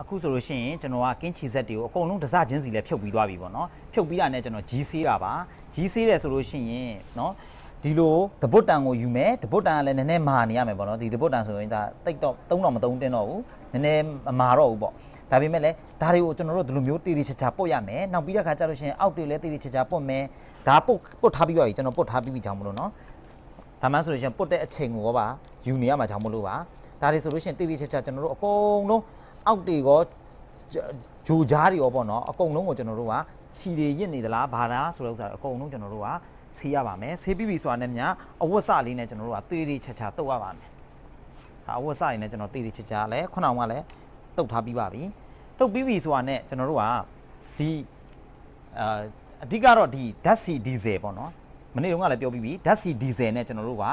အခုဆိုလို့ရှိရင်ကျွန်တော်ကကင်းချီဆက်တွေကိုအကုန်လုံးတစ်စချင်းစီလဲဖြုတ်ပြီးသွားပြီပေါ့နော်ဖြုတ်ပြီးတာနဲ့ကျွန်တော်ဂျီးဆေးတာပါဂျီးဆေးတယ်ဆိုလို့ရှိရင်နော်ဒီလိုတပုတ်တန်ကိုယူမယ်တပုတ်တန်ကလည်းနည်းနည်းမာနေရမယ်ပေါ့နော်ဒီတပုတ်တန်ဆိုရင်ဒါတိတ်တော့သုံးတော့မသုံးတင်းတော့ဘူးနည်းနည်းမမာတော့ဘူးပေါ့ဒါပေမဲ့လည်းဒါတွေကိုကျွန်တော်တို့ဒီလိုမျိုးတေးတေးချာချာပုတ်ရမယ်နောက်ပြီးတဲ့ခါကျလို့ရှိရင်အောက်တွေလည်းတေးတေးချာချာပုတ်မယ်ဒါပုတ်ပုတ်ထားပြီးပါပြီကျွန်တော်ပုတ်ထားပြီးပြီကြောင်းမလို့နော်ဒါမှဆိုလို့ရှိရင်ပုတ်တဲ့အချိန်ကိုရောပါယူနေရမှာကြောင့်မလို့ပါဒါတွေဆိုလို့ရှိရင်တိတိကျကျကျွန်တော်တို့အကုန်လုံး အောက်တွေရောဂျိုကြားတွေရောပေါ့နော်အကုန်လုံးကိုကျွန်တော်တို့ကခြီတွေရစ်နေသလားဘာလားဆိုတဲ့ဥစ္စာအကုန်လုံးကျွန်တော်တို့ကဆေးရပါမယ်ဆေးပြီးပြီဆိုတာနဲ့မြအဝတ်စလေးနဲ့ကျွန်တော်တို့ကတေးတေးချာချာတုပ်ရပါမယ်ဒါအဝတ်စလေးနဲ့ကျွန်တော်တေးတေးချာချာလဲခုနကကလည်းတုပ်ထားပြီးပါပြီတုပ်ပြီးပြီဆိုတာနဲ့ကျွန်တော်တို့ကဒီအာအဓိကတော့ဒီဓာတ်ဆီဒီဇယ်ပေါ့နော်မနေ့တုန်းကလည်းပြောပြီးပြီဓာတ်ဆီဒီဇယ်နဲ့ကျွန်တော်တို့က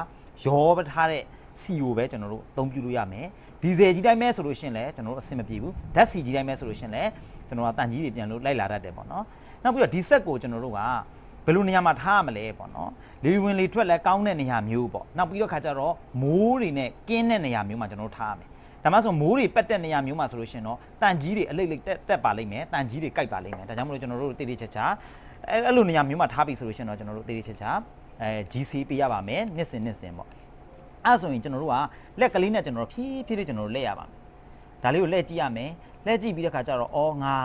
ရောပထားတဲ့ဆီကိုပဲကျွန်တော်တို့အသုံးပြုလို့ရမယ် ဒီဇယ်ကြီးတိုင်းပဲဆိုလို့ရှိရင်လည်းကျွန်တော်တို့အဆင်မပြေဘူးဓာတ်ဆီကြီးတိုင်းပဲဆိုလို့ရှိရင်လည်းကျွန်တော်ကတန်ကြီးတွေပြန်လို့လိုက်လာတတ်တယ်ပေါ့နော်နောက်ပြီးတော့ဒီဆက်ကိုကျွန်တော်တို့ကဘယ်လိုနေရာမှာထားရမလဲပေါ့နော်လေဝင်လေထွက်လဲကောင်းတဲ့နေရာမျိုးပေါ့နောက်ပြီးတော့ခါကျတော့မိုးတွေနဲ့ကင်းတဲ့နေရာမျိုးမှာကျွန်တော်တို့ထားရမယ်ဒါမှဆိုမိုးတွေပက်တဲ့နေရာမျိုးမှာဆိုလို့ရှိရင်တော့တန်ကြီးတွေအလိတ်လိတ်တက်တက်ပါလိမ့်မယ်တန်ကြီးတွေကြိုက်ပါလိမ့်မယ်ဒါကြောင့်မလို့ကျွန်တော်တို့တိတိကျကျအဲအဲ့လိုနေရာမျိုးမှာထားပြီဆိုလို့ရှိရင်တော့ကျွန်တော်တို့တိတိကျကျအဲ GC ပေးရပါမယ်နှစ်စင်နှစ်စင်ပေါ့ အဲ့ဆိုရင်ကျွန်တော်တို့ကလက်ကလေးနဲ့ကျွန်တော်တို့ဖြည်းဖြည်းလေးကျွန်တော်တို့လက်ရပါမယ်ဒါလေးကိုလက်ကြည့်ရမယ်လက်ကြည့်ပြီးတဲ့ခါကျတော့အော်ငါ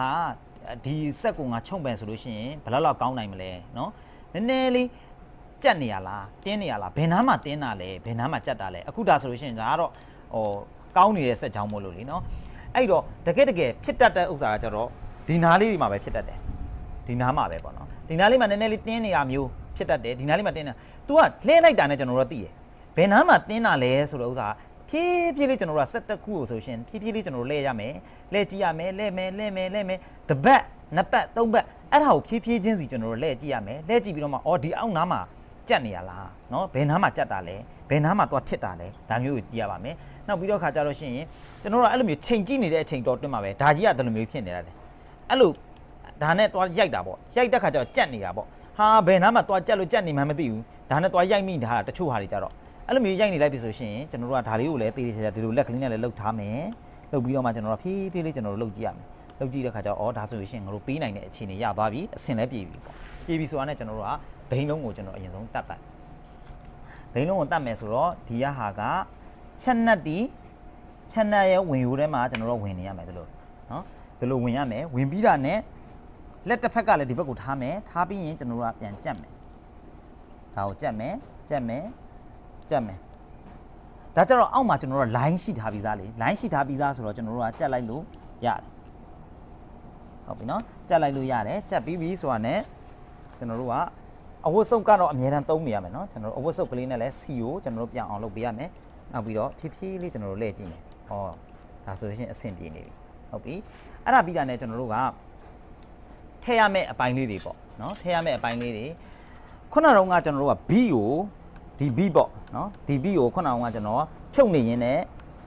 ဒီစက်ကိုငါချုံပန်ဆိုလို့ရှိရင်ဘယ်လောက်လောက်ကောင်းနိုင်မလဲနော်နည်းနည်းလေးကြက်နေရလားတင်းနေရလားဘယ်နားမှာတင်းတာလဲဘယ်နားမှာကြက်တာလဲအခုဒါဆိုလို့ရှိရင်ဒါကတော့ဟိုကောင်းနေတဲ့စက်ချောင်းမို့လို့လीနော်အဲ့တော့တကယ်တကယ်ဖြစ်တတ်တဲ့ဥစ္စာကကျတော့ဒီနားလေးတွေမှာပဲဖြစ်တတ်တယ်ဒီနားမှာပဲပေါ့နော်ဒီနားလေးမှာနည်းနည်းလေးတင်းနေတာမျိုးဖြစ်တတ်တယ်ဒီနားလေးမှာတင်းနေတာ तू ကလှဲလိုက်တာနဲ့ကျွန်တော်တို့ကသိတယ် ဘယ်နားမှာတင်းတာလဲဆိုတော့ဥစားဖြည်းဖြည်းလေးကျွန်တော်တို့က17ခုကိုဆိုရှင်ဖြည်းဖြည်းလေးကျွန်တော်တို့လဲရမယ်လဲကြည့်ရမယ်လဲမယ်လဲမယ်လဲမယ်တပတ်နှစ်ပတ်သုံးပတ်အဲ့ဒါကိုဖြည်းဖြည်းချင်းစီကျွန်တော်တို့လဲကြည့်ရမယ်လဲကြည့်ပြီးတော့မှအော်ဒီအောက်နားမှာကြက်နေရလားနော်ဘယ်နားမှာကြက်တာလဲဘယ်နားမှာတွားထစ်တာလဲဒါမျိုးကိုကြည့်ရပါမယ်နောက်ပြီးတော့ခါကြတော့ရှင်ရင်ကျွန်တော်တို့အဲ့လိုမျိုးချိန်ကြည့်နေတဲ့အချိန်တော့တွင်းမှာပဲဒါကြီးကဒီလိုမျိုးဖြစ်နေတာလေအဲ့လိုဒါနဲ့တွားရိုက်တာပေါ့ရိုက်တဲ့ခါကျတော့ကြက်နေတာပေါ့ဟာဘယ်နားမှာတွားကြက်လို့ကြက်နေမှမသိဘူးဒါနဲ့တွားရိုက်မိတာတချို့ဟာတွေကြတော့ အဲ့လိုမျိုးရိုက်နေလိုက်ပြီဆိုရှင်ကျွန်တော်တို့ကဒါလေးကိုလည်းတေးသေးချာချာဒီလိုလက်ကလေးနဲ့လည်းလှုပ်ထားမယ်လှုပ်ပြီးတော့မှကျွန်တော်တို့ဖြည်းဖြည်းလေးကျွန်တော်တို့လှုပ်ကြည့်ရမယ်လှုပ်ကြည့်တဲ့ခါကျတော့အော်ဒါဆိုရှင်ငါတို့ပေးနိုင်တဲ့အခြေအနေရသွားပြီအဆင်လည်းပြေပြီပေါ့ပြေပြီဆိုတာနဲ့ကျွန်တော်တို့ကဘိန်းလုံးကိုကျွန်တော်အရင်ဆုံးတတ်ပတ်ဘိန်းလုံးကိုတတ်မယ်ဆိုတော့ဒီရဟာကချက်နက်တီချက်နက်ရဲ့ဝင်ရိုးထဲမှာကျွန်တော်တို့ဝင်နေရမယ်ဒီလိုနော်ဒီလိုဝင်ရမယ်ဝင်ပြီးတာနဲ့လက်တစ်ဖက်ကလည်းဒီဘက်ကိုထားမယ်ထားပြီးရင်ကျွန်တော်တို့ကပြန်ကြက်မယ်ဒါကိုကြက်မယ်ကြက်မယ် ကြက်မယ်ဒါကြတော့အောက်မှာကျွန်တော်တို့က line ရှိထားပြီးသားလေ line ရှိထားပြီးသားဆိုတော့ကျွန်တော်တို့ကကြက်လိုက်လို့ရတယ်ဟုတ်ပြီနော်ကြက်လိုက်လို့ရတယ်ကြက်ပြီးပြီဆိုတာနဲ့ကျွန်တော်တို့ကအဝတ်စုပ်ကတော့အများတန်းသုံးနေရမယ်နော်ကျွန်တော်တို့အဝတ်စုပ်ကလေးနဲ့လည်းစီကိုကျွန်တော်တို့ပြန်အောင်လုပ်ပေးရမယ်နောက်ပြီးတော့ဖြည်းဖြည်းလေးကျွန်တော်တို့လှည့်ကြည့်မယ်ဟောဒါဆိုရင်အဆင်ပြေနေပြီဟုတ်ပြီအဲ့ဒါပြီးတာနဲ့ကျွန်တော်တို့ကထည့်ရမယ့်အပိုင်းလေးတွေပေါ့နော်ထည့်ရမယ့်အပိုင်းလေးတွေခုနကတော့ကကျွန်တော်တို့က B ကို ဒီ B ပေါ့နော်ဒီ B ကိုခုနကတော့ကျွန်တော်ဖြုတ်နေရင်းနဲ့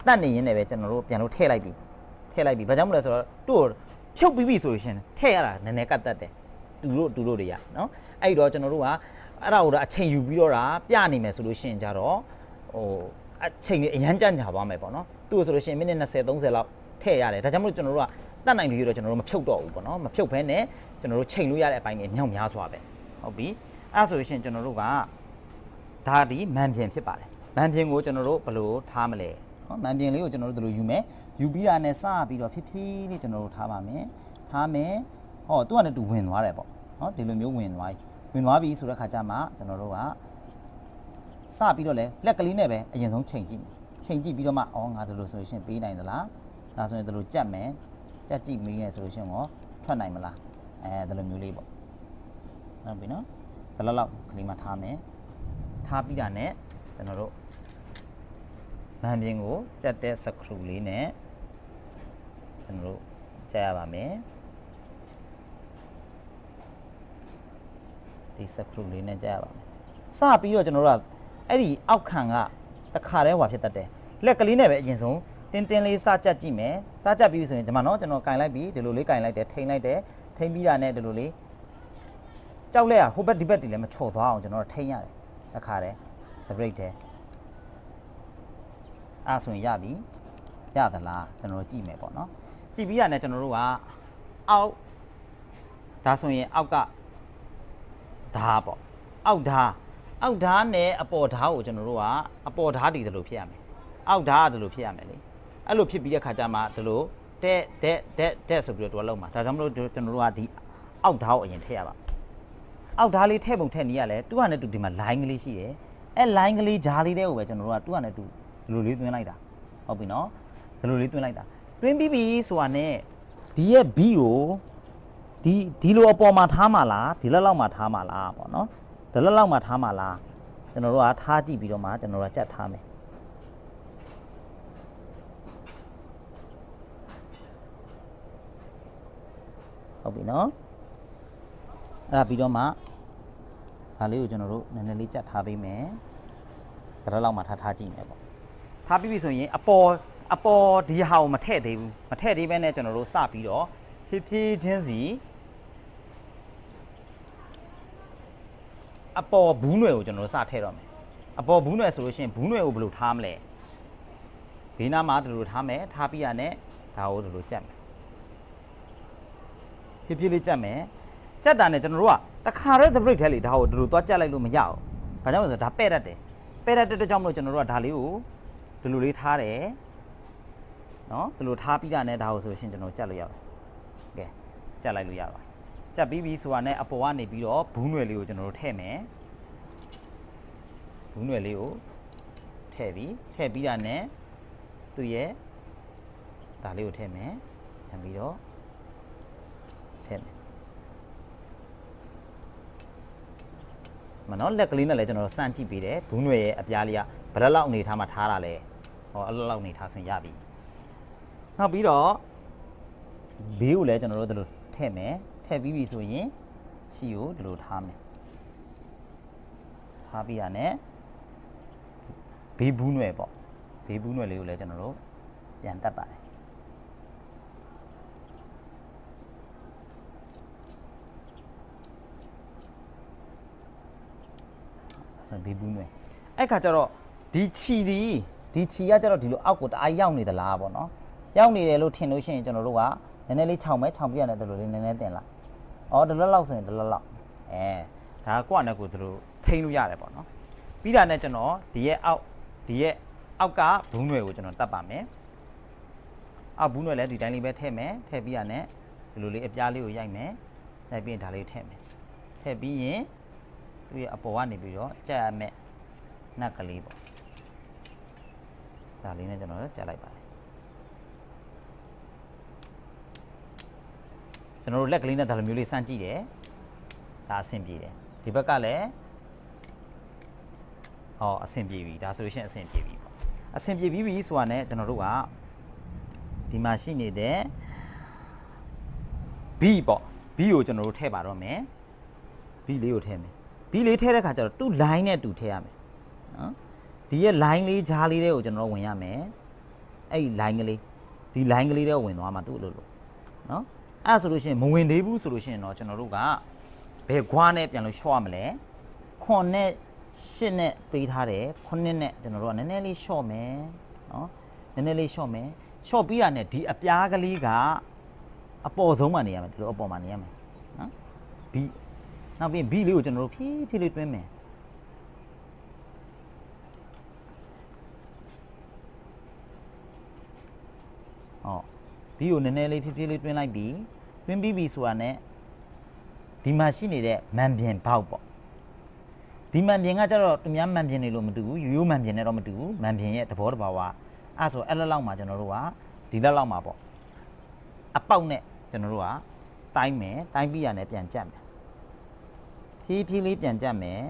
တတ်နေရင်းနဲ့ပဲကျွန်တော်တို့ပြန်လို့ထည့်လိုက်ပြီထည့်လိုက်ပြီဘာကြောင့်မလဲဆိုတော့သူ့ကိုဖြုတ်ပြီးပြီဆိုရင်ထည့်ရတာနည်းနည်းကတ်တတ်တယ်တူတို့တူတို့တွေကနော်အဲ့တော့ကျွန်တော်တို့ကအဲ့ဒါကိုတော့အချိန်ယူပြီးတော့တာပြနေမယ်ဆိုလို့ရှိရင်ကြတော့ဟိုအချိန်ကြီးအရန်ကြန့်ကြာသွားမယ်ပေါ့နော်သူ့ကိုဆိုလို့ရှိရင်မိနစ်20 30လောက်ထည့်ရတယ်ဒါကြောင့်မလို့ကျွန်တော်တို့ကတတ်နိုင်ပြီတော့ကျွန်တော်တို့မဖြုတ်တော့ဘူးပေါ့နော်မဖြုတ်ဘဲနဲ့ကျွန်တော်တို့ချိန်လို့ရတဲ့အပိုင်းတွေမြောက်များစွာပဲဟုတ်ပြီအဲ့ဒါဆိုလို့ရှိရင်ကျွန်တော်တို့က ဒါဒီမန်ပြင်ဖြစ်ပါတယ်မန်ပြင်ကိုကျွန်တော်တို့ဘယ်လိုထားမလဲနော်မန်ပြင်လေးကိုကျွန်တော်တို့ဒီလိုယူမယ်ယူပြီးတာနဲ့စပြီးတော့ဖြည်းဖြည်းလေးကျွန်တော်တို့ထားပါမယ်ထားမယ်ဟောသူကလည်းတူဝင်သွားတယ်ပေါ့နော်ဒီလိုမျိုးဝင်သွားပြီဝင်သွားပြီဆိုတဲ့ခါကျမှကျွန်တော်တို့ကစပြီးတော့လဲလက်ကလေးနဲ့ပဲအရင်ဆုံးချိန်ကြည့်မယ်ချိန်ကြည့်ပြီးတော့မှအော်ငါတို့လို့ဆိုရင်ပေးနိုင်သလားဒါဆိုရင်တို့လို့ကြက်မယ်ကြက်ကြည့်မိရဲဆိုလို့ရှိရင်ရောထွက်နိုင်မလားအဲဒါလိုမျိုးလေးပေါ့ဟုတ်ပြီနော်ဘယ်လောက်လောက်ကလေးမှထားမယ် ထားပြီးတာနဲ့ကျွန်တော်တို့မန်ပြင်းကိုကြက်တဲ့စကရူလေးနဲ့ကျွန်တော်တို့ကြက်ရပါမယ်ဒီစကရူလေးနဲ့ကြက်ရပါမယ်စပြီးတော့ကျွန်တော်တို့ကအဲ့ဒီအောက်ခံကတစ်ခါတည်းဟွာဖြစ်တတ်တယ်လက်ကလေးနဲ့ပဲအရင်ဆုံးတင်းတင်းလေးစကြက်ကြည့်မယ်စကြက်ပြီးပြီဆိုရင်ဒီမှာနော်ကျွန်တော်ကင်လိုက်ပြီဒီလိုလေးကင်လိုက်တယ်ထိန်လိုက်တယ်ထိန်ပြီးတာနဲ့ဒီလိုလေးကြောက်လက်ကဟိုဘက်ဒီဘက်တွေလည်းမချော်သွားအောင်ကျွန်တော်တို့ထိန်ရတယ် တစ်ခါတည်း the break တယ်အဲ့ဆိုရင်ရပြီရသလားကျွန်တော်တို့ကြည့်မယ်ပေါ့နော်ကြည့်ပြီးတာနဲ့ကျွန်တော်တို့ကအောက်ဒါဆိုရင်အောက်ကဓာတ်ပေါ့အောက်ဓာတ်အောက်ဓာတ်နဲ့အပေါ်ဓာတ်ကိုကျွန်တော်တို့ကအပေါ်ဓာတ်တည်တယ်လို့ဖြစ်ရမယ်အောက်ဓာတ်ကတယ်လို့ဖြစ်ရမယ်လေအဲ့လိုဖြစ်ပြီးတဲ့ခါကျမှဒီလိုတဲ့တဲ့တဲ့တဲ့ဆိုပြီးတော့သူကလုံးမှာဒါကြောင့်မလို့ကျွန်တော်တို့ကဒီအောက်ဓာတ်ကိုအရင်ထည့်ရပါ အောက်ဓာတ်လေးထည့်ပုံထည့်နေရလဲသူကနဲ့သူဒီမှာ line ကလေးရှိတယ်အဲ line ကလေးဂျားလေးတဲ့ကိုပဲကျွန်တော်တို့ကသူကနဲ့သူဒီလိုလေးသွင်းလိုက်တာဟုတ်ပြီနော်ဒီလိုလေးသွင်းလိုက်တာသွင်းပြီးပြီဆိုတာနဲ့ဒီရဲ့ B ကိုဒီဒီလိုအပေါ်မှာထားမှာလားဒီလက်လောက်မှာထားမှာလားပေါ့နော်ဒီလက်လောက်မှာထားမှာလားကျွန်တော်တို့ကထားကြည့်ပြီးတော့မှကျွန်တော်တို့ကကြက်ထားမယ်ဟုတ်ပြီနော်အဲ့ဒါပြီးတော့မှ ဒါလေးကိုကျွန်တော်တို့နည်းနည်းလေးကြက်ထားပေးမယ်။ဒါတော့မှထားထားကြည့်မယ်ပေါ့။ထားပြီးပြီဆိုရင်အပေါ်အပေါ်ဒီဟာကိုမထည့်သေးဘူး။မထည့်သေးဘဲနဲ့ကျွန်တော်တို့စပြီးတော့ဖြည်းဖြည်းချင်းစီအပေါ်ဘူးနွယ်ကိုကျွန်တော်တို့စထည့်တော့မယ်။အပေါ်ဘူးနွယ်ဆိုလို့ရှိရင်ဘူးနွယ်ကိုဘယ်လိုထားမလဲ။ဘေးနားမှာဒီလိုထားမယ်။ထားပြီးရနဲ့ဒါကိုဒီလိုကြက်မယ်။ဖြည်းဖြည်းလေးကြက်မယ်။ကြက်တာနဲ့ကျွန်တော်တို့က တခါရဲ the break ထဲလေဒါကိုဒီလိုသွားကြက်လိုက်လို့မရဘူး။ဘာကြောင့်လဲဆိုတော့ဒါပဲ့တတ်တယ်။ပဲ့တတ်တဲ့ကြောင့်မလို့ကျွန်တော်တို့ကဒါလေးကိုဒီလိုလေးထားတယ်။နော်ဒီလိုထားပြီးတာနဲ့ဒါကိုဆိုရှင်ကျွန်တော်ကြက်လို့ရပါတယ်။ကဲကြက်လိုက်လို့ရပါတယ်။ကြက်ပြီးပြီဆိုတာနဲ့အပေါ်ကနေပြီးတော့ဘူးနွယ်လေးကိုကျွန်တော်တို့ထည့်မယ်။ဘူးနွယ်လေးကိုထည့်ပြီးထည့်ပြီးတာနဲ့သူ့ရဲ့ဒါလေးကိုထည့်မယ်။ပြန်ပြီးတော့ထည့်မယ် မနော်လက်ကလေးနဲ့လည်းကျွန်တော်တို့စမ်းကြည့်ပေးတယ်ဘူးနွယ်ရဲ့အပြားလေးကဘယ်လောက်အနေထားမှာထားတာလဲဟောအဲ့လောက်အနေထားဆိုရင်ရပြီနောက်ပြီးတော့ဘေးကိုလည်းကျွန်တော်တို့ဒီလိုထည့်မယ်ထည့်ပြီးပြီဆိုရင်ချီကိုဒီလိုထားမယ်ထားပြီးရနဲ့ဘေးဘူးနွယ်ပေါ့ဘေးဘူးနွယ်လေးကိုလည်းကျွန်တော်တို့ပြန်တက်ပါတယ် ဆိုရင်ဘေးဘူးနွယ်အဲ့ခါကျတော့ဒီချီဒီဒီချီကကျတော့ဒီလိုအောက်ကိုတအားရောက်နေသလားပေါ့နော်ရောက်နေတယ်လို့ထင်လို့ရှိရင်ကျွန်တော်တို့ကနည်းနည်းလေးခြောင်မဲခြောင်ပြရတယ်ဒီလိုလေးနည်းနည်းတင်လိုက်အော်ဒီလောက်လောက်ဆိုရင်ဒီလောက်လောက်အဲဒါကကိုယ့်အနေကိုဒီလိုထိန်းလို့ရတယ်ပေါ့နော်ပြီးတာနဲ့ကျွန်တော်ဒီရဲ့အောက်ဒီရဲ့အောက်ကဘူးနွယ်ကိုကျွန်တော်တတ်ပါမယ်အောက်ဘူးနွယ်လည်းဒီတိုင်းလေးပဲထည့်မယ်ထည့်ပြီးရနဲ့ဒီလိုလေးအပြားလေးကိုရိုက်မယ်ရိုက်ပြီးရင်ဒါလေးထည့်မယ်ထည့်ပြီးရင် သူ့ရဲ့အပေါ်ကနေပြီးတော့ကြက်ရမယ်နက်ကလေးပေါ့ဒါလေးနဲ့ကျွန်တော်တို့ကြက်လိုက်ပါတယ်ကျွန်တော်တို့လက်ကလေးနဲ့ဒါလိုမျိုးလေးစမ်းကြည့်တယ်ဒါအဆင်ပြေတယ်ဒီဘက်ကလည်းဟောအဆင်ပြေပြီဒါဆိုလို့ရှိရင်အဆင်ပြေပြီပေါ့အဆင်ပြေပြီးပြီဆိုတာနဲ့ကျွန်တော်တို့ကဒီမှာရှိနေတဲ့ B ပေါ့ B ကိုကျွန်တော်တို့ထည့်ပါတော့မယ် B လေးကိုထည့်မယ် B လေးထည့်တဲ့ခါကျတော့သူ့ line နဲ့တူထည့်ရမယ်နော်ဒီရဲ့ line လေးဂျားလေးတွေကိုကျွန်တော်တို့ဝင်ရမယ်အဲ့ဒီ line ကလေးဒီ line ကလေးတွေကိုဝင်သွားမှာသူ့အလိုလိုနော်အဲ့ဒါဆိုလို့ရှိရင်မဝင်သေးဘူးဆိုလို့ရှိရင်တော့ကျွန်တော်တို့ကဘယ်ခွားနဲ့ပြန်လို့ရှော့ရမလဲခွန်နဲ့ရှစ်နဲ့ပေးထားတယ်ခုနှစ်နဲ့ကျွန်တော်တို့ကနည်းနည်းလေးရှော့မယ်နော်နည်းနည်းလေးရှော့မယ်ရှော့ပြီးတာနဲ့ဒီအပြားကလေးကအပေါ်ဆုံးမှနေရမယ်ဒီလိုအပေါ်မှနေရမယ်နော် B နောက်ပြီး B လေးကိုကျွန်တော်တို့ဖြည်းဖြည်းလေးတွင်းမယ်ဟော B ကိုနည်းနည်းလေးဖြည်းဖြည်းလေးတွင်းလိုက်ပြီးတွင်းပြီးပြီဆိုတာနဲ့ဒီမှာရှိနေတဲ့မန်ပြင်ဘောက်ပေါ့ဒီမန်ပြင်ကကျတော့သူများမန်ပြင်နေလို့မတူဘူးရိုးရိုးမန်ပြင်နဲ့တော့မတူဘူးမန်ပြင်ရဲ့သဘောတဘာဝအဲ့ဆိုအဲ့လက်လောက်မှာကျွန်တော်တို့ကဒီလက်လောက်မှာပေါ့အပေါက်နဲ့ကျွန်တော်တို့ကတိုင်းမယ်တိုင်းပြီးရနဲ့ပြန်ကြက်မယ် ဖြည်းဖြည်းလေးပြန်ကြက်မယ်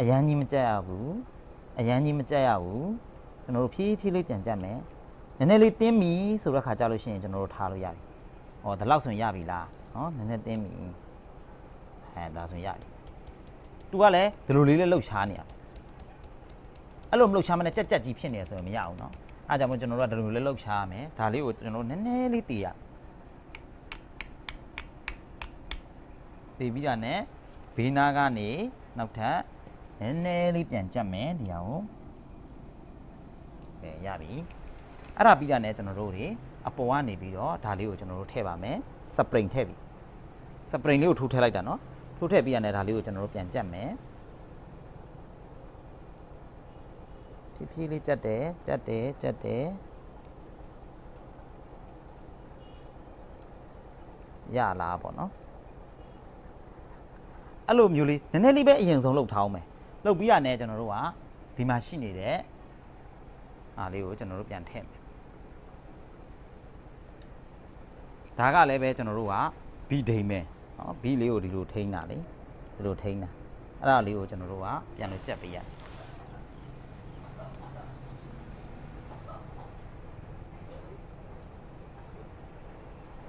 အရန်ကြီးမကြက်ရဘူးအရန်ကြီးမကြက်ရဘူးကျွန်တော်တို့ဖြည်းဖြည်းလေးပြန်ကြက်မယ်နည်းနည်းလေးတင်းပြီဆိုတော့ခါကြလို့ရှိရင်ကျွန်တော်တို့ထားလို့ရပြီဩဒါလောက်ဆိုရင်ရပြီလားနော်နည်းနည်းတင်းပြီအဲဒါဆိုရင်ရပြီသူကလည်းဒီလိုလေးလေးလှုပ်ရှားနေရအဲ့လိုမလှုပ်ရှားမနဲ့ကြက်ကြက်ကြီးဖြစ်နေရဆိုရင်မရအောင်နော်အားကြောင့်မို့ကျွန်တော်တို့ကဒီလိုလေးလှုပ်ရှားရမယ်ဒါလေးကိုကျွန်တော်တို့နည်းနည်းလေးတည်ရတည်ပြီးတာနဲ့ ဘေးနားကနေနောက်ထပ်နည်းနည်းလေးပြန်ကြက်မယ်ဒီဟာကိုကဲရပြီအဲ့ဒါပြီးတာနဲ့ကျွန်တော်တို့တွေအပေါ်ကနေပြီးတော့ဒါလေးကိုကျွန်တော်တို့ထည့်ပါမယ်စပရင်ထည့်ပြီစပရင်လေးကိုထိုးထည့်လိုက်တာနော်ထိုးထည့်ပြီးရတဲ့ဒါလေးကိုကျွန်တော်တို့ပြန်ကြက်မယ်ဖြည်းဖြည်းလေးကြက်တယ်ကြက်တယ်ကြက်တယ်ရလားပေါ့နော် အဲ့လိုမျိုးလေးနည်းနည်းလေးပဲအရင်ဆုံးလုပ်ထားအောင်မယ်လုပ်ပြီးရတဲ့ကျွန်တော်တို့ကဒီမှာရှိနေတဲ့အားလေးကိုကျွန်တော်တို့ပြန်ထည့်မယ်ဒါကလည်းပဲကျွန်တော်တို့ကဘီဒိမ့်မယ်နော်ဘီလေးကိုဒီလိုထိန်းတာလေဒီလိုထိန်းတာအဲ့ဒါလေးကိုကျွန်တော်တို့ကပြန်လို့ကြက်ပေးရတ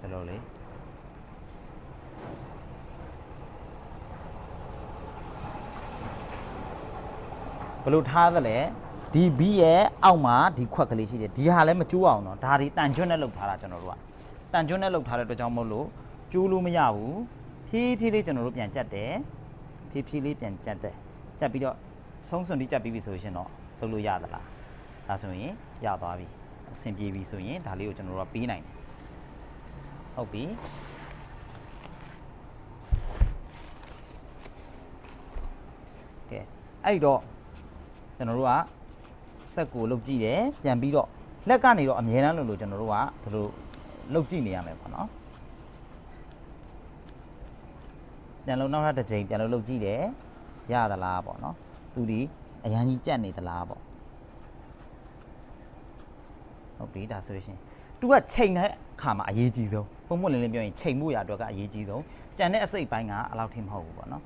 ယ်လိုလေ ဘယ်လိုထားသလဲဒီဘီရဲ့အောက်မှာဒီခွက်ကလေးရှိတယ်ဒီဟာလည်းမကျိုးအောင်တော့ဒါဒီတန်ကျွတ်နဲ့လုပ်ထားတာကျွန်တော်တို့ကတန်ကျွတ်နဲ့လုပ်ထားတဲ့အတွက်ကြောင့်မို့လို့ကျိုးလို့မရဘူးဖြည်းဖြည်းလေးကျွန်တော်တို့ပြန်ကြက်တယ်ဖြည်းဖြည်းလေးပြန်ကြက်တယ်ကြက်ပြီးတော့ဆုံးစွန်ဒီကြက်ပြီးပြီဆိုရင်တော့လုပ်လို့ရသလားဒါဆိုရင်ရသွားပြီအဆင်ပြေပြီဆိုရင်ဒါလေးကိုကျွန်တော်တို့ကပေးနိုင်တယ်ဟုတ်ပြီကဲအဲ့ဒီတော့ ကျွန်တော်တို့ကဆက်ကိုလုတ်ကြည့်တယ်ပြန်ပြီးတော့လက်ကနေတော့အမြဲတမ်းလို့လို့ကျွန်တော်တို့ကဒီလိုလုတ်ကြည့်နေရမယ်ပေါ့နော်ပြန်လို့နောက်ထပ်တစ်ချိန်ပြန်လို့လုတ်ကြည့်တယ်ရသလားပေါ့နော်သူဒီအရန်ကြီးကြက်နေသလားပေါ့ဟုတ်ပြီဒါဆိုရှင်သူကချိန်တဲ့အခါမှာအရေးကြီးဆုံးပုံမှန်လင်းလင်းပြောရင်ချိန်မှုရအတွက်ကအရေးကြီးဆုံးကြံတဲ့အစိတ်ပိုင်းကအလောက်ထိမဟုတ်ဘူးပေါ့နော်